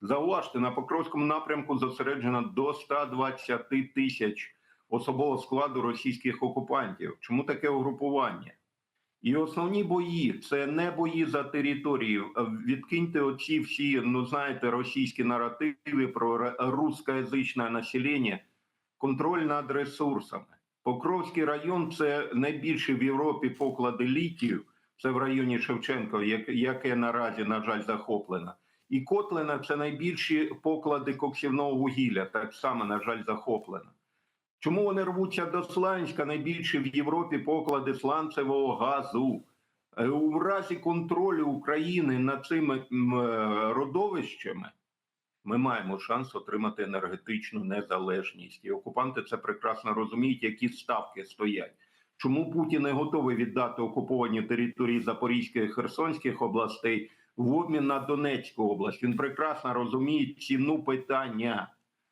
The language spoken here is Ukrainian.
Зауважте, на Покровському напрямку зосереджено до 120 тисяч особового складу російських окупантів. Чому таке угрупування? І основні бої це не бої за територію. Відкиньте оці всі, ну знаєте, російські наративи про рускоязичне населення, контроль над ресурсами. Покровський район це найбільший в Європі поклади літію. Це в районі Шевченка, яке наразі, на жаль, захоплено. І Котлина це найбільші поклади коксівного вугілля, так само, на жаль, захоплено. Чому вони рвуться до Сланська, найбільші в Європі поклади сланцевого газу? Е, У разі контролю України над цими е, родовищами ми маємо шанс отримати енергетичну незалежність. І окупанти це прекрасно розуміють, які ставки стоять. Чому Путін не готовий віддати окуповані території Запорізької і Херсонських областей в обмін на Донецьку область? Він прекрасно розуміє ціну питання.